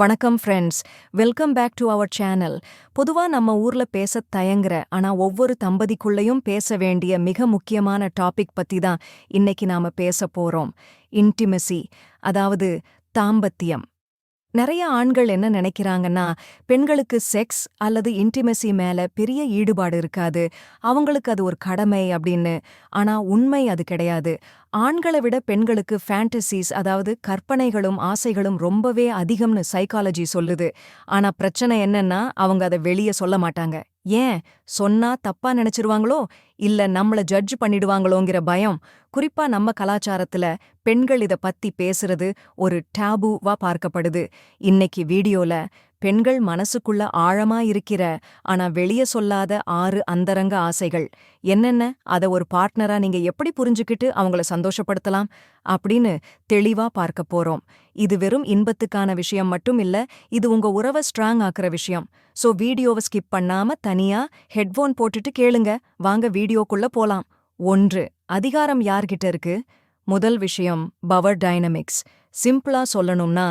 வணக்கம் friends welcome back to our channel பொதுவா நம்ம ஊர்ல பேச தயங்குற ஆனா ஒவ்வொரு தம்பதிக்குள்ளேயும் பேச வேண்டிய மிக முக்கியமான டாபிக் பத்தி தான் இன்னைக்கு நாம பேச போறோம். இன்டிமெசி அதாவது தாம்பத்தியம். நிறைய ஆண்கள் என்ன நினைக்கிறாங்கன்னா பெண்களுக்கு செக்ஸ் அல்லது இன்டிமெசி மேல பெரிய ஈடுபாடு இருக்காது. அவங்களுக்கு அது ஒரு கடமை அப்படின்னு ஆனா உண்மை அது கிடையாது. ஆண்களை விட பெண்களுக்கு ஃபேண்டசிஸ் அதாவது கற்பனைகளும் ஆசைகளும் ரொம்பவே அதிகம்னு சைக்காலஜி சொல்லுது. ஆனா பிரச்சனை என்னன்னா அவங்க அதை வெளியே சொல்ல மாட்டாங்க. ஏன்? சொன்னா தப்பா நினைச்சிருவாங்களோ? இல்ல நம்மள ஜட்ஜ் பண்ணிடுவாங்களோங்கிற பயம். குறிப்பா நம்ம கலாச்சாரத்துல பெண்கள் இத பத்தி பேசுறது ஒரு டேபுவா பார்க்கப்படுது. இன்னைக்கு வீடியோல பெண்கள் மனசுக்குள்ள ஆழமா இருக்கிற ஆனா வெளிய சொல்லாத ஆறு அந்தரங்க ஆசைகள். என்னென்ன? அத ஒரு பார்ட்னரா நீங்க எப்படி புரிஞ்சுக்கிட்டு அவங்கள சந்தோஷப்படுத்தலாம்? அப்படின்னு தெளிவா பார்க்க போறோம். இது வெறும் இன்பத்துக்கான விஷயம் மட்டும் இல்ல இது உங்க உறவை ஸ்ட்ராங் ஆக்குற விஷயம். சோ வீடியோவை ஸ்கிப் பண்ணாம தனியா ஹெட்ஃபோன் போட்டுட்டு கேளுங்க. வாங்க வீடியோக்குள்ள போலாம். ஒன்று அதிகாரம் யார்கிட்ட இருக்கு? முதல் விஷயம் பவர் டைனமிக்ஸ் சிம்பிளா சொல்லணும்னா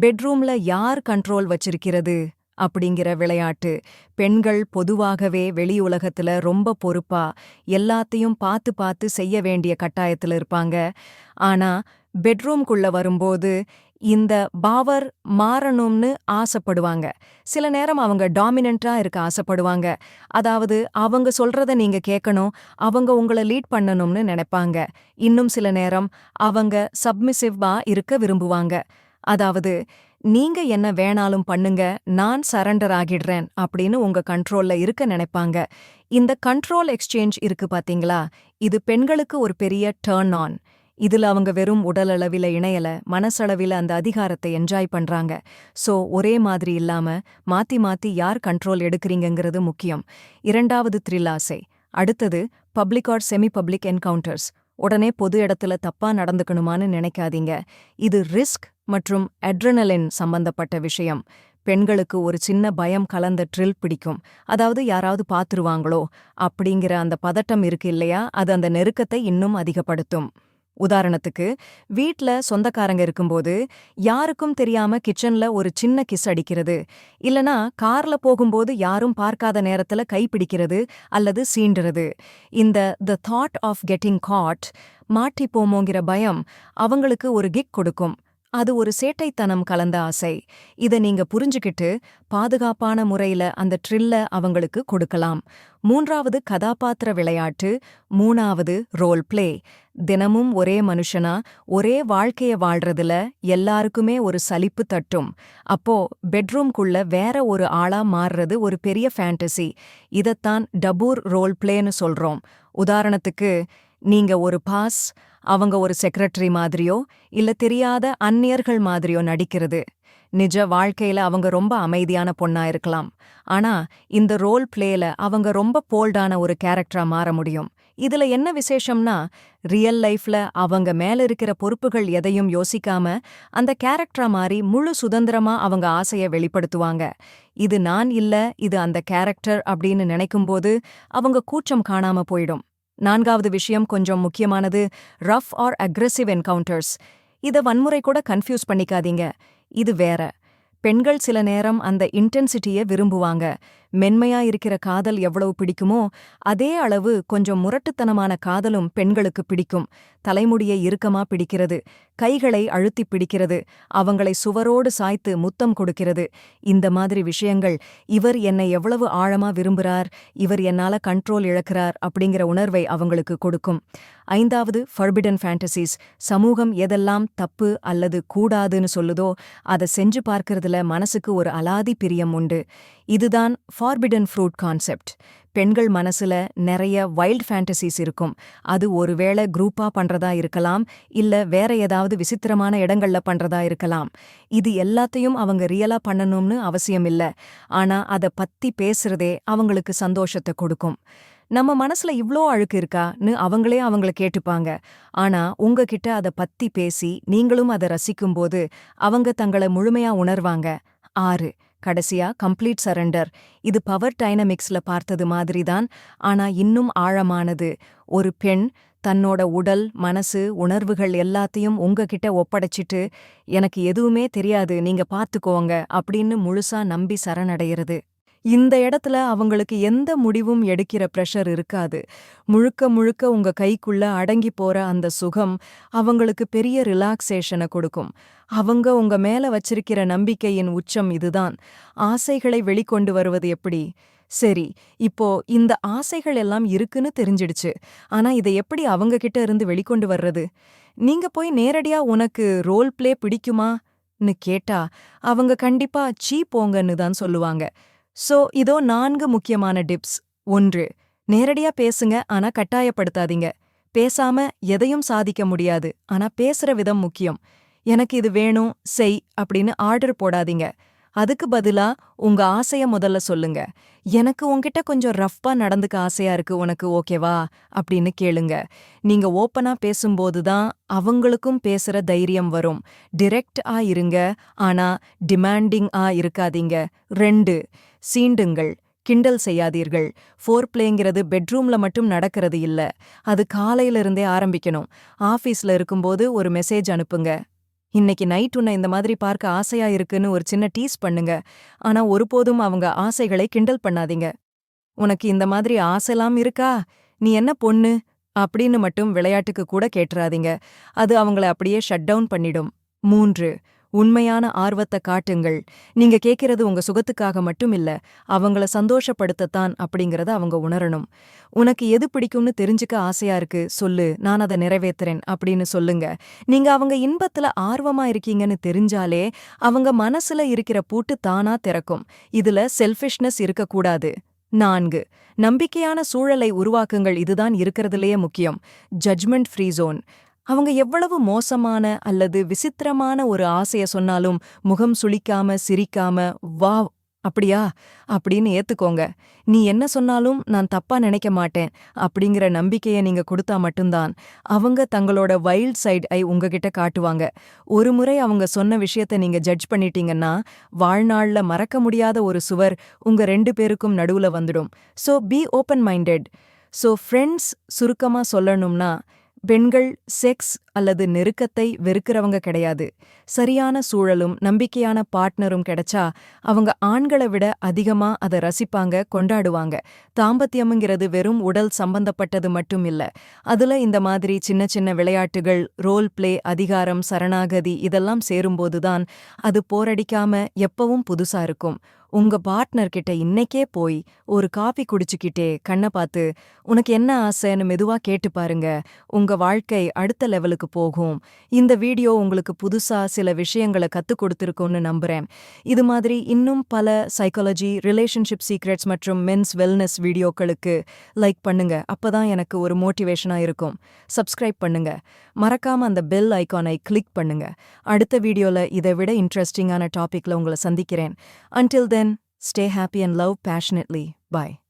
பெட்ரூம்ல யார் கண்ட்ரோல் வச்சிருக்கிறது அப்படிங்கிற விளையாட்டு. பெண்கள் பொதுவாகவே வெளி உலகத்துல ரொம்ப பொறுப்பா எல்லாத்தையும் பார்த்து பார்த்து செய்ய வேண்டிய கட்டாயத்துல இருப்பாங்க. ஆனா பெட்ரூம்குள்ள வரும்போது இந்த பாவர் மாறணும்னு ஆசைப்படுவாங்க. சில நேரம் அவங்க டாமினண்டா இருக்க ஆசைப்படுவாங்க. அதாவது அவங்க சொல்றத நீங்க கேட்கணும் அவங்க உங்களை லீட் பண்ணணும்னு நினைப்பாங்க. இன்னும் சில நேரம் அவங்க சப்மிசிவ்வா இருக்க விரும்புவாங்க. அதாவது நீங்க என்ன வேணாலும் பண்ணுங்க நான் சரண்டர் ஆகிடுறேன் அப்படின்னு உங்க கண்ட்ரோல்ல இருக்க நினைப்பாங்க. இந்த கண்ட்ரோல் எக்ஸ்சேஞ்ச் இருக்கு பாத்தீங்களா? இது பெண்களுக்கு ஒரு பெரிய டேர்ன் ஆன் இதுல அவங்க வெறும் உடலளவில இணையல மனசளவில அந்த அதிகாரத்தை என்ஜாய் பண்றாங்க. சோ ஒரே மாதிரி இல்லாம மாத்தி மாத்தி யார் கண்ட்ரோல் எடுக்கிறீங்கிறது முக்கியம். இரண்டாவது த்ரில்லாசை அடுத்தது public or semi public encounters உடனே பொது இடத்துல தப்பா நடந்துக்கணுமான்னு நினைக்காதீங்க. இது ரிஸ்க் மற்றும் அட்ரனலின் சம்பந்தப்பட்ட விஷயம். பெண்களுக்கு ஒரு சின்ன பயம் கலந்த ட்ரில் பிடிக்கும். அதாவது யாராவது பாத்துருவாங்களோ அப்படிங்கிற அந்த பதட்டம் இருக்கு இல்லையா? அது அந்த நெருக்கத்தை இன்னும் அதிகப்படுத்தும். உதாரணத்துக்கு வீட்ல சொந்தக்காரங்க இருக்கும்போது யாருக்கும் தெரியாம கிச்சன்ல ஒரு சின்ன கிஸ் அடிக்கிறது இல்லனா கார்ல போகும்போது யாரும் பார்க்காத நேரத்துல கைப்பிடிக்கிறது அல்லது சீண்டுறது. இந்த the thought of getting caught மாட்டிப்போமோங்கிற பயம் அவங்களுக்கு ஒரு கிக் கொடுக்கும். அது ஒரு சேட்டைத்தனம் கலந்த ஆசை. இத நீங்க புரிஞ்சுக்கிட்டு பாதுகாப்பான முறையில அந்த ட்ரில்ல அவங்களுக்கு கொடுக்கலாம். மூன்றாவது கதாபாத்திர விளையாட்டு மூணாவது ரோல் பிளே. தினமும் ஒரே மனுஷனா ஒரே வாழ்க்கைய வாழ்றதுல எல்லாருக்குமே ஒரு சலிப்பு தட்டும். அப்போ பெட்ரூம்குள்ள வேற ஒரு ஆளா மாறுறது ஒரு பெரிய ஃபேண்டசி. இதத்தான் டபூர் ரோல் பிளேன்னு சொல்றோம். உதாரணத்துக்கு நீங்க ஒரு பாஸ் அவங்க ஒரு செக்ரட்டரி மாதிரியோ இல்ல தெரியாத அந்நியர்கள் மாதிரியோ நடிக்கிறது. நிஜ வாழ்க்கையில அவங்க ரொம்ப அமைதியான பொண்ணா இருக்கலாம். ஆனா இந்த ரோல் பிளேல அவங்க ரொம்ப போல்டான ஒரு கேரக்டரா மாற முடியும். இதுல என்ன விசேஷம்னா ரியல் லைஃப்ல அவங்க மேல இருக்கிற பொறுப்புகள் எதையும் யோசிக்காம அந்த கேரக்டரா மாறி முழு சுதந்திரமா அவங்க ஆசைய வெளிப்படுத்துவாங்க. இது நான் இல்ல இது அந்த கேரக்டர் அப்படின்னு நினைக்கும்போது அவங்க கூச்சம் காணாம போயிடும். நான்காவது விஷயம் கொஞ்சம் முக்கியமானது ரஃப் ஆர் அக்ரெசிவ் என்கவுண்டர்ஸ் இத வன்முறை கூட கன்ஃபியூஸ் பண்ணிக்காதீங்க. இது வேற. பெண்கள் சில நேரம் அந்த இன்டென்சிட்டிய விரும்புவாங்க. மென்மையா இருக்கிற காதல் எவ்வளவு பிடிக்குமோ அதே அளவு கொஞ்சம் முரட்டுத்தனமான காதலும் பெண்களுக்கு பிடிக்கும். தலைமுடியை இறுக்கமா பிடிக்கிறது கைகளை அழுத்தி பிடிக்கிறது அவங்களை சுவரோடு சாய்த்து முத்தம் கொடுக்கிறது. இந்த மாதிரி விஷயங்கள் இவர் என்னை எவ்வளவு ஆழமா விரும்புறார் இவர் என்னால கண்ட்ரோல் இழக்கிறார் அப்படிங்கிற உணர்வை அவங்களுக்கு கொடுக்கும். ஐந்தாவது ஃபர்பிடன் ஃபேண்டசிஸ் சமூகம் எதெல்லாம் தப்பு அல்லது கூடாதுன்னு சொல்லுதோ அதை செஞ்சு பார்க்கறதுல மனசுக்கு ஒரு அலாதி பிரியம் உண்டு. இதுதான் ஃபார்பிடன் ஃப்ரூட் கான்செப்ட் பெண்கள் மனசுல நிறைய வைல்ட் ஃபேண்டசிஸ் இருக்கும். அது ஒருவேளை குரூப்பா பண்றதா இருக்கலாம் இல்ல வேற ஏதாவது விசித்திரமான இடங்கள்ல பண்றதா இருக்கலாம். இது எல்லாத்தையும் அவங்க ரியலா பண்ணணும்னு அவசியம் இல்ல ஆனா அத பத்தி பேசுறதே அவங்களுக்கு சந்தோஷத்தை கொடுக்கும். நம்ம மனசுல இவ்ளோ அழுக்கு இருக்கான்னு அவங்களே அவங்கள கேட்டுப்பாங்க. ஆனா உங்ககிட்ட அத பத்தி பேசி நீங்களும் அதை ரசிக்கும்போது அவங்க தங்கள முழுமையா உணர்வாங்க. ஆறு கடைசியா கம்ப்ளீட் சரண்டர். இது பவர் டைனமிக்ஸ்ல பார்த்தது மாதிரிதான் ஆனா இன்னும் ஆழமானது. ஒரு பெண் தன்னோட உடல் மனசு உணர்வுகள் எல்லாத்தையும் உங்ககிட்ட ஒப்படைச்சிட்டு எனக்கு எதுவுமே தெரியாது நீங்க பாத்துக்கோங்க அப்படின்னு முழுசா நம்பி சரணடைகிறது இந்த இடத்துல அவங்களுக்கு எந்த முடிவும் எடுக்கிற ப்ரெஷர் இருக்காது. முழுக்க முழுக்க உங்க கைக்குள்ள அடங்கி போற அந்த சுகம் அவங்களுக்கு பெரிய ரிலாக்ஸேஷனை கொடுக்கும். அவங்க உங்க மேல வச்சிருக்கிற நம்பிக்கையின் உச்சம் இதுதான். ஆசைகளை வெளிக்கொண்டு வருவது எப்படி? சரி இப்போ இந்த ஆசைகள் எல்லாம் இருக்குன்னு தெரிஞ்சிடுச்சு. ஆனா இதை எப்படி அவங்க கிட்ட இருந்து வெளிக்கொண்டு வர்றது? நீங்க போய் நேரடியா உனக்கு ரோல் பிளே பிடிக்குமான்னு கேட்டா அவங்க கண்டிப்பா சீ போங்கன்னு தான் சொல்லுவாங்க. சோ இதோ நான்கு முக்கியமான டிப்ஸ். ஒன்று நேரடியா பேசுங்க ஆனா கட்டாயப்படுத்தாதீங்க. பேசாம எதையும் சாதிக்க முடியாது ஆனா பேசுற விதம் முக்கியம். எனக்கு இது வேணும் செய் அப்படின்னு ஆர்டர் போடாதீங்க. அதுக்கு பதிலா உங்க ஆசைய முதல்ல சொல்லுங்க. எனக்கு உன்கிட்ட கொஞ்சம் ரஃப்பா நடந்துக்க ஆசையா இருக்கு உனக்கு ஓகேவா? அப்படின்னு கேளுங்க. நீங்க ஓப்பனா பேசும்போது தான் அவங்களுக்கும் பேசுற தைரியம் வரும். டிரெக்ட் ஆ இருங்க ஆனா டிமாண்டிங் ஆ இருக்காதீங்க. ரெண்டு சீண்டுங்கள் கிண்டல் செய்யாதீர்கள். ஃபோர் பிளேங்கிறது பெட்ரூம்ல மட்டும் நடக்கிறது இல்ல. அது காலையில இருந்தே ஆரம்பிக்கணும். ஆஃபீஸ்ல இருக்கும்போது ஒரு மெசேஜ் அனுப்புங்க. இன்னைக்கு நைட் உன்னை இந்த மாதிரி பார்க்க ஆசையா இருக்குன்னு ஒரு சின்ன டீஸ் பண்ணுங்க. ஆனா ஒருபோதும் அவங்க ஆசைகளை கிண்டல் பண்ணாதீங்க. உனக்கு இந்த மாதிரி ஆசைலாம் இருக்கா? நீ என்ன பொண்ணு? அப்படின்னு மட்டும் விளையாட்டுக்கு கூட கேட்டுறாதீங்க. அது அவங்கள அப்படியே ஷட் டவுன் பண்ணிடும். மூன்று உண்மையான ஆர்வத்தை காட்டுங்கள். நீங்க கேட்கறது உங்க சுகத்துக்காக மட்டும் இல்ல அவங்கள சந்தோஷப்படுத்தத்தான் அப்படிங்கறத அவங்க உணரணும். உனக்கு எது பிடிக்கும்னு தெரிஞ்சுக்க ஆசையா இருக்கு சொல்லு நான் அதை நிறைவேத்துறேன் அப்படின்னு சொல்லுங்க. நீங்க அவங்க இன்பத்துல ஆர்வமா இருக்கீங்கன்னு தெரிஞ்சாலே அவங்க மனசுல இருக்கிற பூட்டு தானா திறக்கும். இதுல செல்ஃபிஷ்னஸ் இருக்கக்கூடாது. நான்கு நம்பிக்கையான சூழலை உருவாக்குங்கள். இதுதான் இருக்கிறதுலேயே முக்கியம். ஜட்ஜ்மெண்ட் ஃப்ரீ ஜோன் அவங்க எவ்வளவு மோசமான அல்லது விசித்திரமான ஒரு ஆசைய சொன்னாலும் முகம் சுளிக்காம சிரிக்காம வா அப்படியா? அப்படின்னு ஏத்துக்கோங்க. நீ என்ன சொன்னாலும் நான் தப்பா நினைக்க மாட்டேன் அப்படிங்கிற நம்பிக்கைய நீங்க கொடுத்தா மட்டும்தான் அவங்க தங்களோட வைல்ட் சைட் ஐ உங்ககிட்ட காட்டுவாங்க. ஒரு முறை அவங்க சொன்ன விஷயத்த நீங்க ஜட்ஜ் பண்ணிட்டீங்கன்னா வாழ்நாள்ல மறக்க முடியாத ஒரு சுவர் உங்க ரெண்டு பேருக்கும் நடுவுல வந்துடும். So be open minded. So friends சுருக்கமா சொல்லணும்னா பெண்கள் செக்ஸ் அல்லது நெருக்கத்தை வெறுக்கிறவங்க கிடையாது. சரியான சூழலும் நம்பிக்கையான பார்ட்னரும் கிடைச்சா அவங்க ஆண்களை விட அதிகமா அதை ரசிப்பாங்க கொண்டாடுவாங்க. தாம்பத்தியம்ங்கிறது வெறும் உடல் சம்பந்தப்பட்டது மட்டும் இல்ல. அதுல இந்த மாதிரி சின்ன சின்ன விளையாட்டுகள் ரோல் பிளே அதிகாரம் சரணாகதி இதெல்லாம் சேரும்போதுதான் அது போரடிக்காம எப்பவும் புதுசா இருக்கும். உங்க பார்ட்னர் கிட்ட இன்னைக்கே போய் ஒரு காபி குடிச்சுக்கிட்டே கண்ணை பார்த்து உனக்கு என்ன ஆசைன்னு மெதுவா கேட்டு பாருங்க. உங்க வாழ்க்கை அடுத்த லெவலுக்கு போகும். இந்த வீடியோ உங்களுக்கு புதுசா சில விஷயங்களை கத்து கொடுத்திருக்கும்னு நம்புறேன். இது மாதிரி இன்னும் பல சைக்காலஜி ரிலேஷன்ஷிப் சீக்ரெட்ஸ் மற்றும் மென்ஸ் வெல்னஸ் வீடியோக்களுக்கு லைக் பண்ணுங்க. அப்பதான் எனக்கு ஒரு மோட்டிவேஷனா இருக்கும். சப்ஸ்கிரைப் பண்ணுங்க. மறக்காம அந்த பெல் ஐகானை கிளிக் பண்ணுங்க. அடுத்த வீடியோல இதை விட இன்ட்ரெஸ்டிங்கான டாபிக்ல உங்களை சந்திக்கிறேன். Until then Stay happy and love passionately. Bye.